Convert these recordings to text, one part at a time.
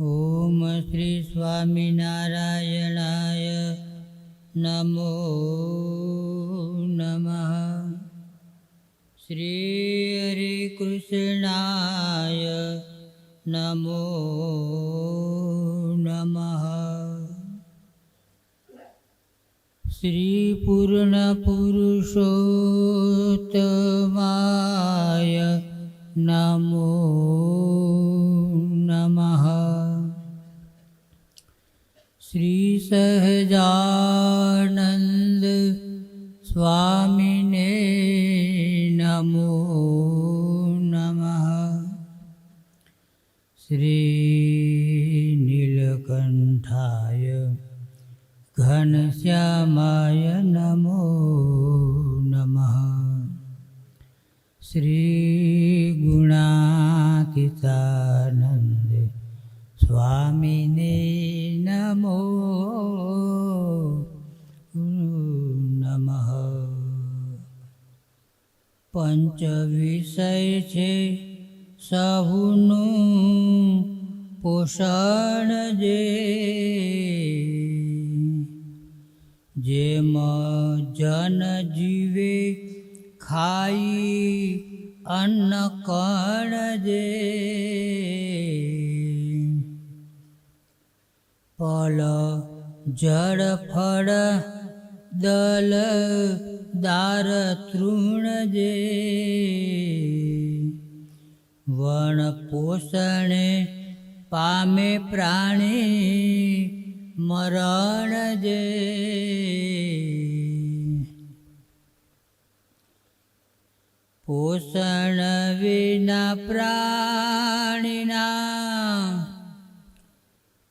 ઓમ શ્રી સ્વામિનારાયણાય નમો નમઃ શ્રી હરિકૃષ્ણાય નમો નમઃ શ્રીપૂર્ણપુરુષોત્તમાય પૂર્ણ પુરુષોત્તમાય નમો નમઃ શ્રી સહજાનંદ પંચ વિષય છે સહુનું પોષણ જે જેમ જન જીવે ખાઈ અન્ન કણ જે ફળ જળ ફળ દલ દાર તૃણ જે વણ પોષણે પામે પ્રાણી મરણ જે પોષણ વિના પ્રાણીના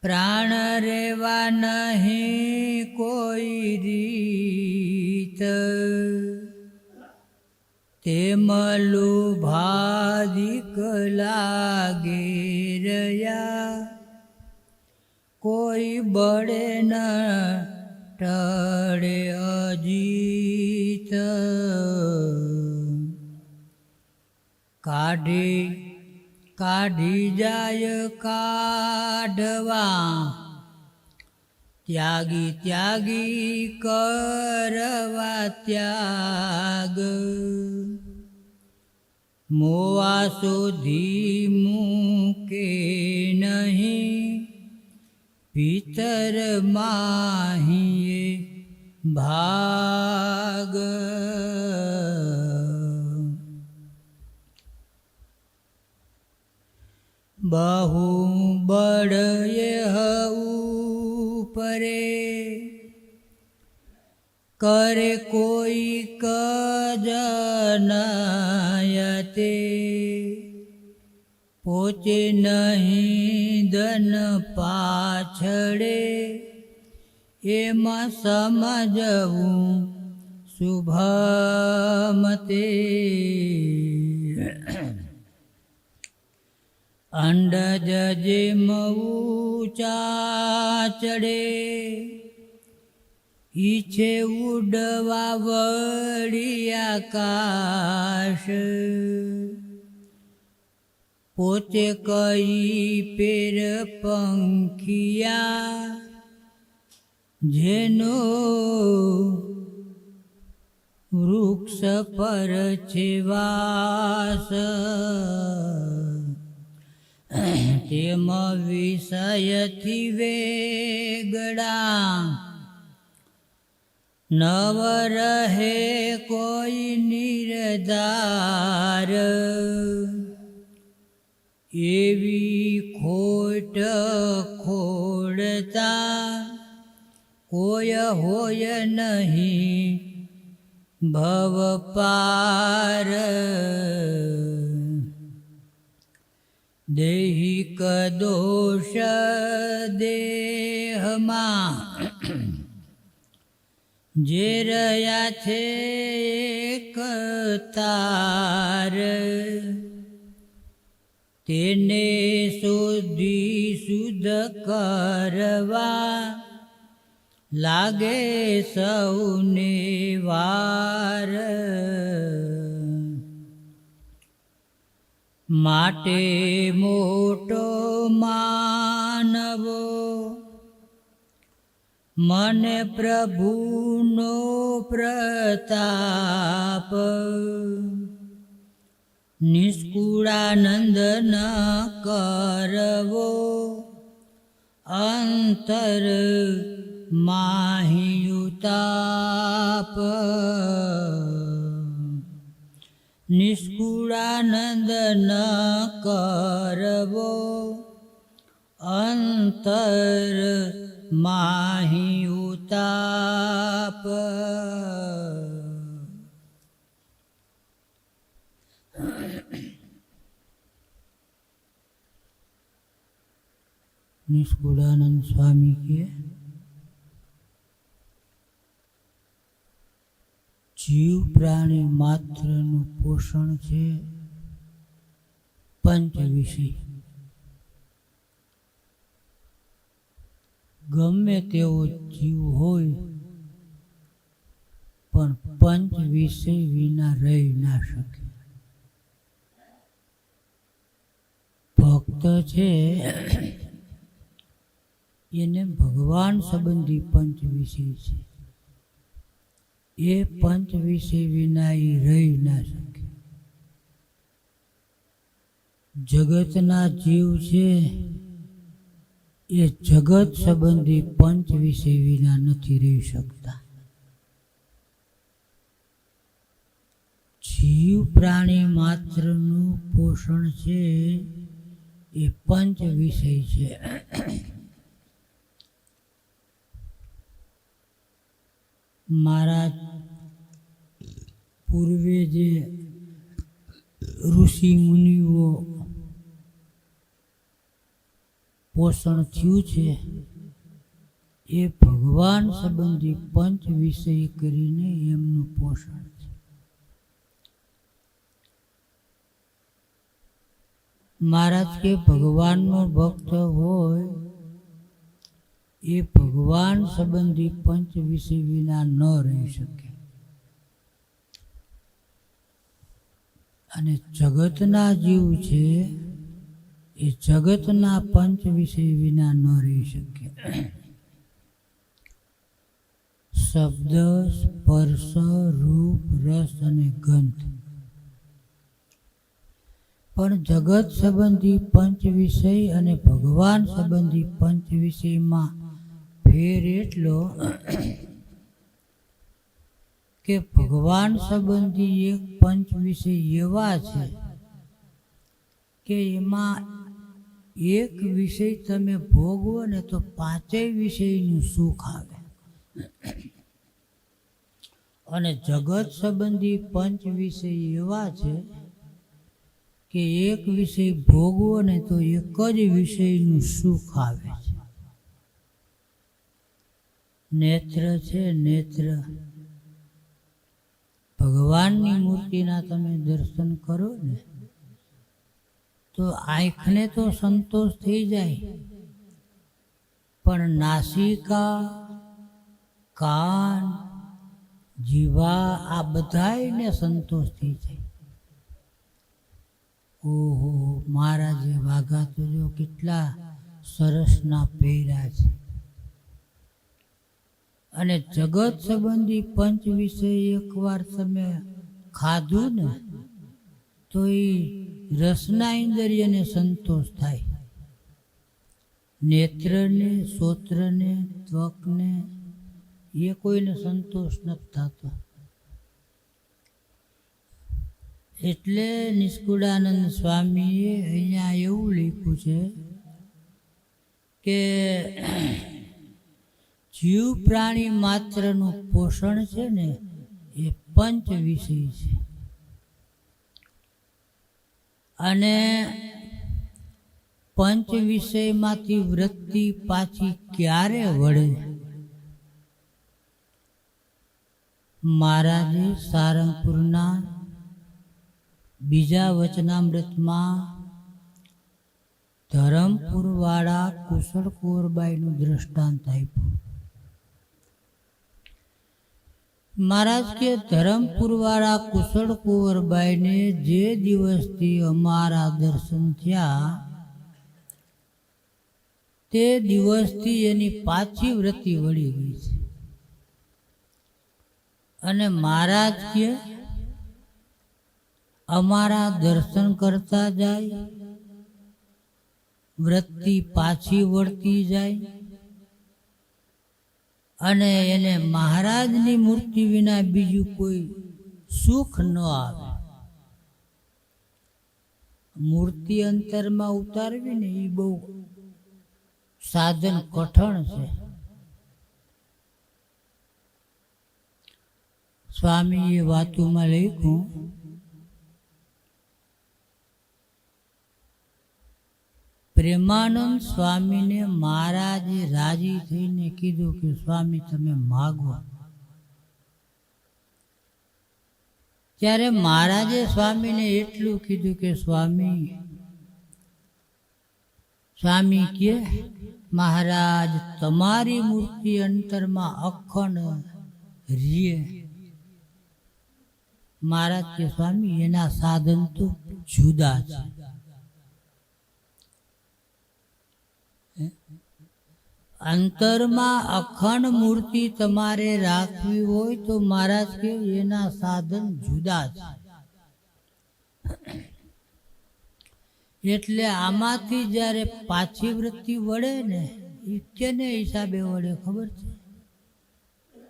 પ્રાણ રેવા નહીં કોઈ રીત. તેમલું ભાદિક લાગે રહ્યા. કોઈ બળે ન ટળે અજીત. કાઢી કાઢી જાય કાઢવા. ત્યાગી ત્યાગી કરવા ત્યાગ. મોવા સુધી મૂકે નહીં. પિતર માહીએ ભાગ. બહુ બળયે હઉ પરે કરે કોઈ કજનાયતે પોચે નહીં ધન પાછળે. એમાં સમજવું શુભમતે. અંડજ જેમ ઊંચા ચડે ઈચ્છે ઉડવા વળી આકાશ. પોતે કઈ પેર પંખિયા જેનો વૃક્ષ પર છે વાસ. તેમ વિષયથી વેગડા. નવ રહે કોઈ નિરદાર એવી ખોટ ખોડતા કોઈ હોય નહીં ભવ પાર. દૈહિક દોષ દેહમાં જે રહ્યા છે એક તાર, તેને શોધી શુદ્ધ કરવા લાગે સૌને વાર. માટે મોટો માનવો. મને પ્રભુનો પ્રતાપ. નિષ્કુળાનંદ ન કરવો. અંતર માહિયુતાપ નિષ્કુળાનંદ ન કરવો. અંતર માહિયુતાપ નિષ્કુળાનંદ સ્વામી કે જીવ પ્રાણી માત્રનું પોષણ છે પંચ વિષય ગમે તેવો જીવ હોય, પણ પંચ વિષય વિના રહી ના શકે. ભક્ત છે, એને ભગવાન સંબંધી પંચ વિષય છે. એ પંચ વિષય વિના એ રહી ના શકે. જગતના જીવ છે, એ જગત સંબંધી પંચ વિષય વિના નથી રહી શકતા. જીવ પ્રાણી માત્રનું પોષણ છે, એ પંચ વિષય છે. મારા પૂર્વે જે ઋષિ મુનિઓ પોષણ થયું છે, એ ભગવાન સંબંધી પંચ વિષય કરીને એમનું પોષણ છે. મહારાજ કે ભગવાનનો ભક્ત હોય, એ ભગવાન સંબંધી પંચ વિષય વિના ન રહી શકે. અને જગતના જીવ છે, એ જગતના પંચ વિષય વિના ન રહી શકે. શબ્દ, સ્પર્શ, રૂપ, રસ અને ગંધ. પણ જગત સંબંધી પંચ વિષય અને ભગવાન સંબંધી પંચ વિષયમાં ફેર એટલો કે ભગવાન સંબંધી એક પંચ વિષય એવા છે કે એમાં એક વિષય તમે ભોગવો ને તો પાંચેય વિષયનું સુખ આવે. અને જગત સંબંધી પંચ વિષય એવા છે કે એક વિષય ભોગવો ને તો એક જ વિષયનું સુખ આવે છે. નેત્ર છે નેત્ર. ભગવાનની મૂર્તિના તમે દર્શન કરો ને, તો આંખને તો સંતોષ થઈ જાય. પણ નાસિકા, કાન જીવા આ બધાને સંતોષ થઈ જાય. ઓહો મહારાજે વાઘા તો જો કેટલા સરસના પહેર્યા છે. અને જગત સંબંધી પંચ વિષય એકવાર તમે ખાધું ને, તો એ રસના ઇન્દ્રિયને સંતોષ થાય. નેત્રને શ્રોત્રને ત્વકને, એ કોઈને સંતોષ નથી થતો. એટલે નિષ્કુળાનંદ સ્વામીએ અહીંયા એવું લખ્યું છે કે જીવ પ્રાણી માત્રનું પોષણ છે ને, એ પંચ વિષય છે. અને પંચ વિષયમાંથી વૃત્તિ પાછી ક્યારે વળે? મહારાજે સારંગપુરના બીજા વચનામૃતમાં ધરમપુરવાળા કુશળ કુંવરબાઈનું દ્રષ્ટાંત આપ્યું. મહારાજ કે ધરમપુર વાળા કુશળ કુંવરબાઈને જે દિવસથી અમારા દર્શન થયા, તે દિવસથી એની પાછી વ્રતિ વળી ગઈ છે. અને મહારાજ કે અમારા દર્શન કરતા જાય, વૃત્તિ પાછી વળતી જાય અને એને મહારાજની મૂર્તિ વિના બીજું કોઈ સુખ ન આવે. મૂર્તિ અંતરમાં ઉતારવી ને એ બહુ સાધન કઠણ છે. સ્વામીએ વાતોમાં લખ્યું પ્રેમાનંદ સ્વામીને મહારાજે રાજી થઈને કીધું કે, સ્વામી, તમે માગો. ત્યારે મહારાજે સ્વામીને એટલું કીધું કે, સ્વામી સ્વામી કે, મહારાજ, તમારી મૂર્તિ અંતરમાં અખંડ રીએ. મહારાજ કે, સ્વામી, એના સાધન તો જુદા છે. અંતરમાં અખંડ મૂર્તિ તમારે રાખવી હોય તો મહારાજ કે એના સાધન જુદા છે. એટલે આમાંથી જ્યારે પાછી વૃત્તિ વળે ને, એ કેને હિસાબે વળે ખબર છે?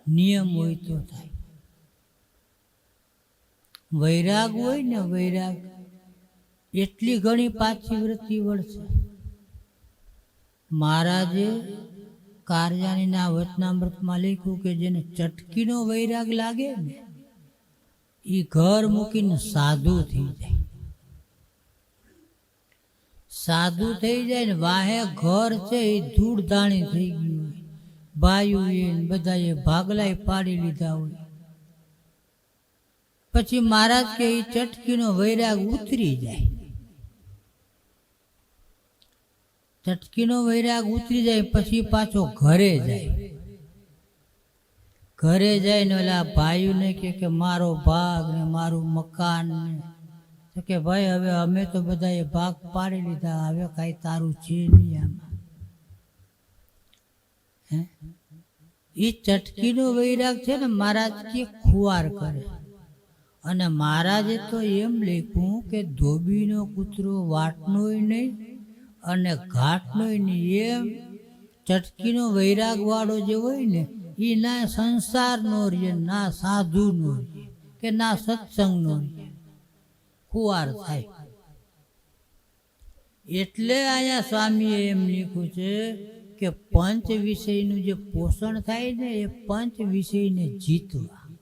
નિયમ હોય તો થાય. વૈરાગ હોય ને વૈરાગ, એટલી ઘણી પાછી વૃત્તિ વળશે. મહારાજે કારજાનીના વચનામૃતમાં લખ્યું કે જેને ચટકીનો વૈરાગ લાગે ને એ ઘર મૂકીને સાધુ થઈ જાય. સાધુ થઈ જાય ને વાહે ઘર છે એ ધૂળ ધાણી થઈ ગયું હોય. ભાઈઓએ બધાએ ભાગલાય પાડી લીધા હોય. પછી મહારાજ કે એ ચટકીનો વૈરાગ ઉતરી જાય. ચટકીનો વૈરાગ ઉતરી જાય, પછી પાછો ઘરે જાય. ઘરે જાય ને ઓલા ભાઈઓને કે કે મારો ભાગ ને મારું મકાન ને. તો કે ભાઈ, હવે અમે તો બધાએ ભાગ પાડી લીધા, હવે કાંઈ તારું છે નહીં આમાં. એ ચટકીનો વૈરાગ છે ને મહારાજ કે ખુવાર કરે. અને મહારાજે તો એમ લખ્યું કે ધોબીનો કૂતરો વાટનોય નહીં અને ઘાટનો એમ ચટકીનો વૈરાગ વાળો જે હોય ને એ ના સંસારનો રહે ના સાધુનો રહે કે ના સત્સંગનો રહે ખુવાર થાય. એટલે અહીંયા સ્વામીએ એમ લખ્યું છે કે પંચ વિષયનું જે પોષણ થાય ને, એ પંચ વિષયને જીતવા.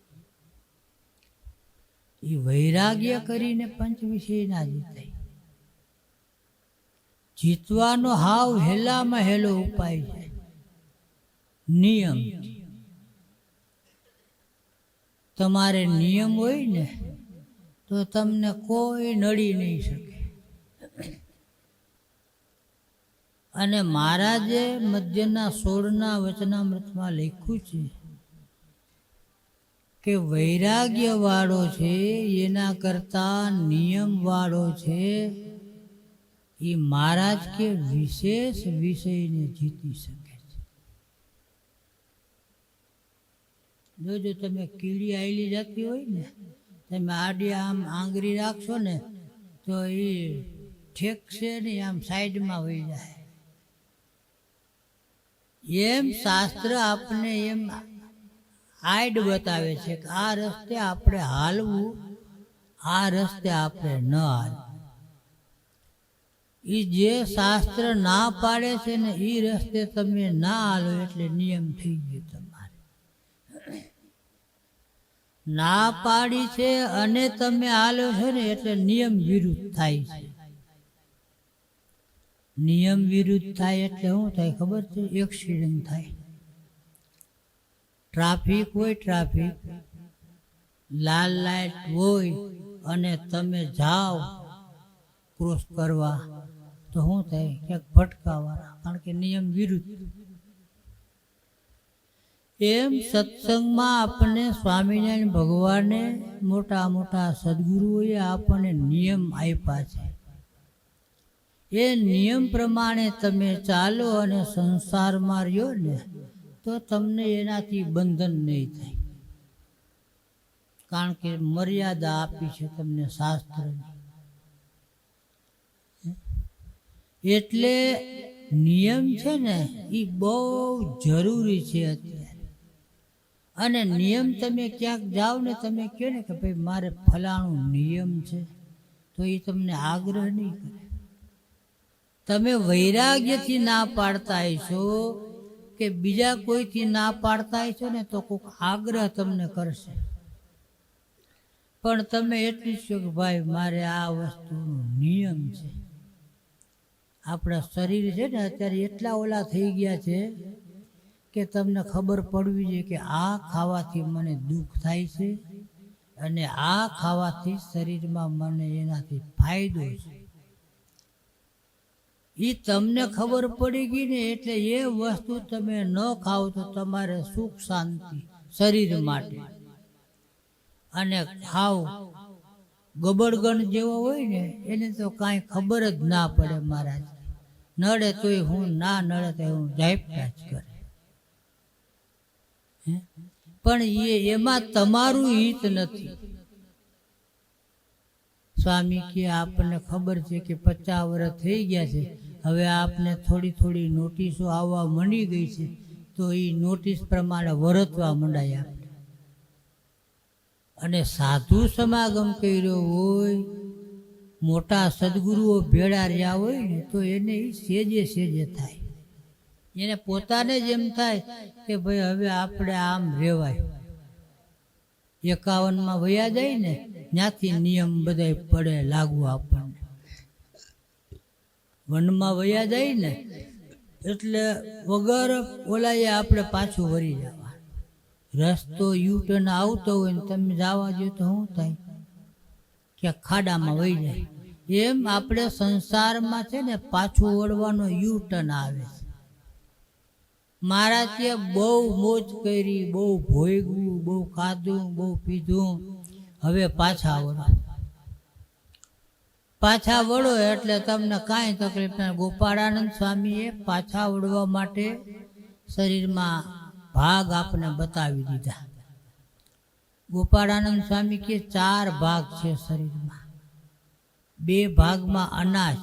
એ વૈરાગ્ય કરીને પંચ વિષય ના જીતાય. જીતવાનો હાવ હેલામાં હેલો ઉપાય છે. નિયમ. તમારે નિયમ હોય ને, તો તમને કોઈ નડી નહીં શકે. અને મહારાજે મધ્યના સોળના વચનામૃતમાં લખ્યું છે કે વૈરાગ્ય વાળો છે, એના કરતા નિયમ વાળો છે એ મહારાજ કે વિશેષ વિષયને જીતી શકે છે. જોજો તમે કીડી આયેલી જતી હોય ને, તમે આડી આમ આંગળી રાખશો ને, તો એ ઠેકશે ને આમ સાઈડમાં વહી જાય. એમ શાસ્ત્ર આપને એમ આઈડ બતાવે છે કે આ રસ્તે આપણે હાલવું, આ રસ્તે આપણે ન હાલવું. એ જે શાસ્ત્ર ના પાડે છે ને એ રસ્તે તમે ના હાલો એટલે નિયમ થઈ ગયો તમારે. ના પાડી છે અને તમે હાલો છો ને એટલે નિયમ વિરુદ્ધ થાય છે. નિયમ વિરુદ્ધ થાય એટલે શું થાય ખબર છે? એક્સિડન્ટ થાય. ટ્રાફિક હોય, ટ્રાફિક. લાલ લાઇટ હોય અને તમે જાઓ, ક્રોસ કરવા. તો શું થાય? ક્યાંક ભટકાવાના કારણ કે નિયમ વિરુદ્ધ. એમ સત્સંગમાં આપણને સ્વામિનારાયણ ભગવાને મોટા મોટા સદગુરુઓએ આપણને નિયમ આપ્યા છે. એ નિયમ પ્રમાણે તમે ચાલો અને સંસારમાં રહ્યો ને, તો તમને એનાથી બંધન નહીં થાય. કારણ કે મર્યાદા આપી છે તમને શાસ્ત્રની. એટલે નિયમ છે ને એ બહુ જરૂરી છે અત્યારે. અને નિયમ તમે ક્યાંક જાઓ ને તમે કહો ને કે ભાઈ મારે ફલાણું નિયમ છે, તો એ તમને આગ્રહ નહીં કરે. તમે વૈરાગ્યથી ના પાડતા હશો કે બીજા કોઈથી ના પાડતા હશો ને તો કોઈક આગ્રહ તમને કરશે. પણ તમે એટલી જ કહો કે ભાઈ મારે આ વસ્તુનો નિયમ છે. આપણા શરીર છે ને અત્યારે એટલા ઓલા થઈ ગયા છે કે તમને ખબર પડવી જોઈએ કે આ ખાવાથી મને દુઃખ થાય છે અને આ ખાવાથી શરીરમાં મને એનાથી ફાયદો છે. એ તમને ખબર પડી ગઈ ને એટલે એ વસ્તુ તમે ન ખાઓ તો તમારે સુખ શાંતિ શરીર માટે. અને ખાવ ગબડગણ જેવો હોય ને એને તો કાંઈ ખબર જ ના પડે મહારાજ. નડે તોય હું ના નડે તો હું જાયપતા જ કરે? પણ એ એમાં તમારું હિત નથી. સ્વામી કે આપણને ખબર છે કે પચાસ વર્ષ થઈ ગયા છે. હવે આપને થોડી થોડી નોટિસો આવવા માંડી ગઈ છે. તો એ નોટિસ પ્રમાણે વર્તવા મંડાય આપણે અને સાધુ સમાગમ કર્યો હોય મોટા સદગુરુઓ ભેળા રહ્યા હોય ને, તો એને સેજે સેજે થાય. એને પોતાને જ એમ થાય કે ભાઈ હવે આપણે આમ રહેવાય એકાવનમાં વયા જાય ને, ત્યાંથી નિયમ બધા પડે લાગુ આપણને. વનમાં વયા જાય ને, એટલે વગર ઓલાએ આપણે પાછું વળી જવા રસ્તો યુ ટર્ન આવતો હોય ને, તમે જવા દો તો શું થાય? કે ખાડામાં વહી જાય. એમ આપણે સંસારમાં છે ને પાછું વળવાનો યુ ટર્ન આવે છે. મારા ત્યાં બહુ મોજ કરી, બહુ ભોગવું, બહુ ખાધું, બહુ પીધું. હવે પાછા વળો. પાછા વળો એટલે તમને કાંઈ તકલીફ નહીં ગોપાળાનંદ સ્વામીએ પાછા વળવા માટે શરીરમાં ભાગ આપને બતાવી દીધા. ગોપાળાનંદ સ્વામી કે ચાર ભાગ છે શરીરમાં. બે ભાગમાં અનાજ,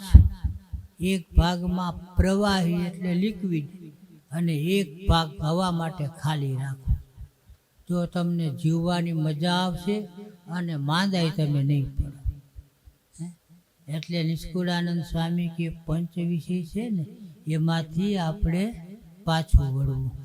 એક ભાગમાં પ્રવાહી એટલે લિક્વિડ અને એક ભાગ હવા માટે ખાલી રાખો. જો તમને જીવવાની મજા આવશે અને માંદાય તમે નહીં પડો. એટલે નિષ્કુળાનંદ સ્વામી કે પંચ વિષય છે ને, એમાંથી આપણે પાછું વળવું.